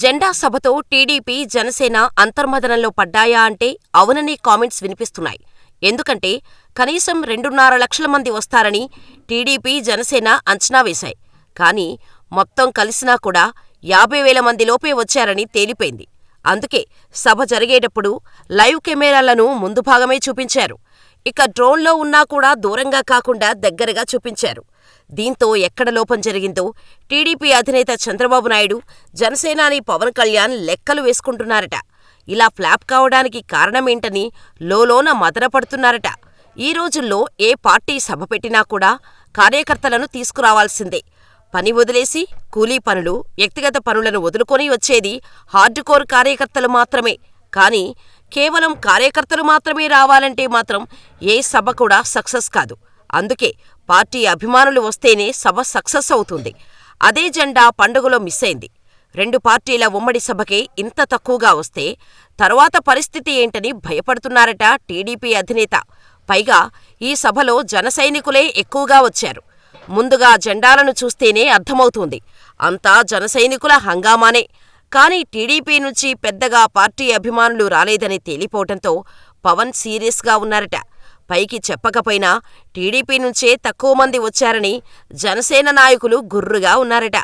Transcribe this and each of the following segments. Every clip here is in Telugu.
జెండా సభతో టీడీపీ, జనసేన అంతర్మథనంలో పడ్డాయా అంటే అవుననే కామెంట్స్ వినిపిస్తున్నాయి. ఎందుకంటే కనీసం రెండున్నర లక్షల మంది వస్తారని టీడీపీ, జనసేన అంచనా వేశాయి. కానీ మొత్తం కలిసినా కూడా యాభై వేల మందిలోపే వచ్చారని తేలిపోయింది. అందుకే సభ జరిగేటప్పుడు లైవ్ కెమెరాలను ముందు భాగమే చూపించారు. ఇక డ్రోన్లో ఉన్నా కూడా దూరంగా కాకుండా దగ్గరగా చూపించారు. దీంతో ఎక్కడ లోపం జరిగిందో టీడీపీ అధినేత చంద్రబాబు నాయుడు, జనసేనాని పవన్ కళ్యాణ్ లెక్కలు వేసుకుంటున్నారట. ఇలా ఫ్లాప్ కావడానికి కారణమేంటని లోలోన మదనపడుతున్నారట. ఈ రోజుల్లో ఏ పార్టీ సభ పెట్టినా కూడా కార్యకర్తలను తీసుకురావాల్సిందే. పని వదిలేసి కూలీ పనులు, వ్యక్తిగత పనులను వదులుకొని వచ్చేది హార్డ్కోర్ కార్యకర్తలు మాత్రమే. కానీ కేవలం కార్యకర్తలు మాత్రమే రావాలంటే మాత్రం ఏ సభ కూడా సక్సెస్ కాదు. అందుకే పార్టీ అభిమానులు వస్తేనే సభ సక్సెస్ అవుతుంది. అదే జెండా పండుగలో మిస్సైంది. రెండు పార్టీల ఉమ్మడి సభకే ఇంత తక్కువగా వస్తే తరువాత పరిస్థితి ఏంటని భయపడుతున్నారట టీడీపీ అధినేత. పైగా ఈ సభలో జనసైనికులే ఎక్కువగా వచ్చారు. ముందుగా జెండాలను చూస్తేనే అర్థమవుతుంది అంతా జనసైనికుల హంగామానే. కానీ టీడీపీ నుంచి పెద్దగా పార్టీ అభిమానులు రాలేదని తేలిపోవటంతో పవన్ సీరియస్గా ఉన్నారట. పైకి చెప్పకపోయినా టీడీపీ నుంచే తక్కువ మంది వచ్చారని జనసేన నాయకులు గుర్రుగా ఉన్నారట.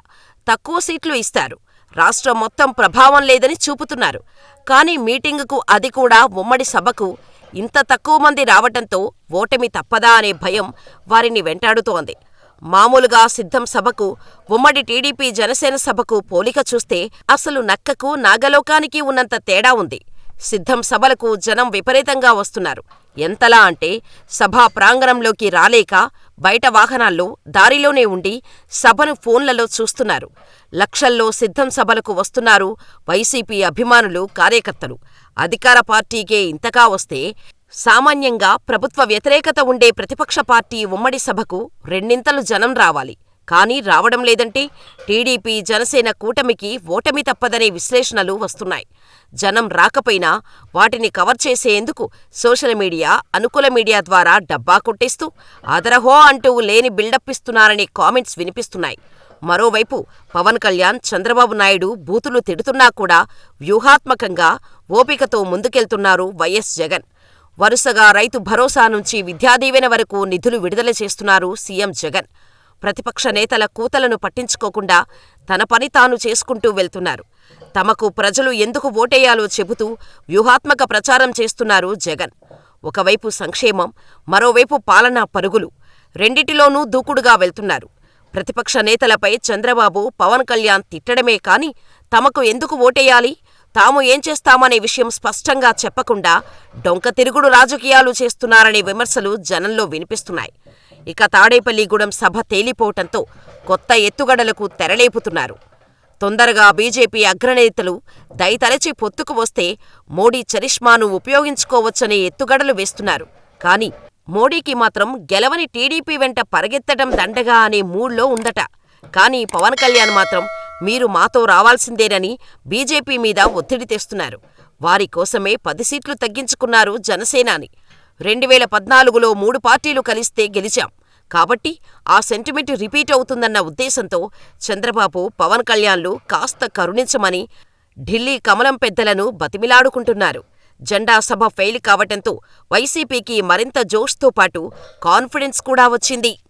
తక్కువ సీట్లు ఇస్తారు. రాష్ట్రం మొత్తం ప్రభావం లేదని చూపుతున్నారు. కానీ మీటింగుకు అది కూడా ఉమ్మడి సభకు ఇంత తక్కువ మంది రావటంతో ఓటమి తప్పదా అనే భయం వారిని వెంటాడుతోంది. మామూలుగా సిద్ధం సభకు, ఉమ్మడి టీడీపీ జనసేన సభకు పోలిక చూస్తే అసలు నక్కకు నాగలోకానికి ఉన్నంత తేడా ఉంది. సిద్ధం సభలకు జనం విపరీతంగా వస్తున్నారు. ఎంతలా అంటే సభా ప్రాంగణంలోకి రాలేక బయట వాహనాల్లో, దారిలోనే ఉండి సభను ఫోన్లలో చూస్తున్నారు. లక్షల్లో సిద్ధం సభలకు వస్తున్నారు వైసీపీ అభిమానులు, కార్యకర్తలు. అధికార పార్టీకే ఇంతగా వస్తే సామాన్యంగా ప్రభుత్వ వ్యతిరేకత ఉండే ప్రతిపక్ష పార్టీ ఉమ్మడి సభకు రెండింతలు జనం రావాలి. కానీ రావడం లేదంటే టీడీపీ, జనసేన కూటమికి ఓటమి తప్పదనే విశ్లేషణలు వస్తున్నాయి. జనం రాకపోయినా వాటిని కవర్ చేసేందుకు సోషల్ మీడియా, అనుకూల మీడియా ద్వారా డబ్బా కొట్టేస్తూ అదరహో అంటూ లేని బిల్డప్ ఇస్తున్నారనే కామెంట్స్ వినిపిస్తున్నాయి. మరోవైపు పవన్ కళ్యాణ్, చంద్రబాబు నాయుడు బూతులు తిడుతున్నా కూడా వ్యూహాత్మకంగా, ఓపికతో ముందుకెళ్తున్నారు వైఎస్ జగన్. వరుసగా రైతు భరోసా నుంచి విద్యాదీవెన వరకు నిధులు విడుదల చేస్తున్నారు సీఎం జగన్. ప్రతిపక్ష నేతల కూతలను పట్టించుకోకుండా తన పని తాను చేసుకుంటూ వెళ్తున్నారు. తమకు ప్రజలు ఎందుకు ఓటేయాలో చెబుతూ వ్యూహాత్మక ప్రచారం చేస్తున్నారు జగన్. ఒకవైపు సంక్షేమం, మరోవైపు పాలనా పరుగులు. రెండిటిలోనూ దూకుడుగా వెళ్తున్నారు. ప్రతిపక్ష నేతలపై చంద్రబాబు, పవన్ కళ్యాణ్ తిట్టడమే కాని తమకు ఎందుకు ఓటేయాలి, తాము ఏం చేస్తామనే విషయం స్పష్టంగా చెప్పకుండా డొంక తిరుగుడు రాజకీయాలు చేస్తున్నారనే విమర్శలు జనంలో వినిపిస్తున్నాయి. ఇక తాడేపల్లిగూడెం సభ తేలిపోవటంతో కొత్త ఎత్తుగడలకు తెరలేపుతున్నారు. తొందరగా బీజేపీ అగ్రనేతలు దయతలచి పొత్తుకు వస్తే మోడీ చరిష్మాను ఉపయోగించుకోవచ్చనే ఎత్తుగడలు వేస్తున్నారు. కానీ మోడీకి మాత్రం గెలవని టీడీపీ వెంట పరిగెత్తడం దండగా అనే మూడ్లో ఉందట. కానీ పవన్ కళ్యాణ్ మాత్రం మీరు మాతో రావాల్సిందేనని బీజేపీ మీద ఒత్తిడి తెస్తున్నారు. వారి కోసమే పది సీట్లు తగ్గించుకున్నారు జనసేనాని. రెండువేల పద్నాలుగులో మూడు పార్టీలు కలిస్తే గెలిచాం. కాబట్టి ఆ సెంటిమెంట్ రిపీట్ అవుతుందన్న ఉద్దేశంతో చంద్రబాబు, పవన్ కళ్యాణ్లు కాస్త కరుణించమని ఢిల్లీ కమలం పెద్దలను బతిమిలాడుకుంటున్నారు. జెండా సభ ఫెయిల్ కావటంతో వైసీపీకి మరింత జోష్తో పాటు కాన్ఫిడెన్స్ కూడా వచ్చింది.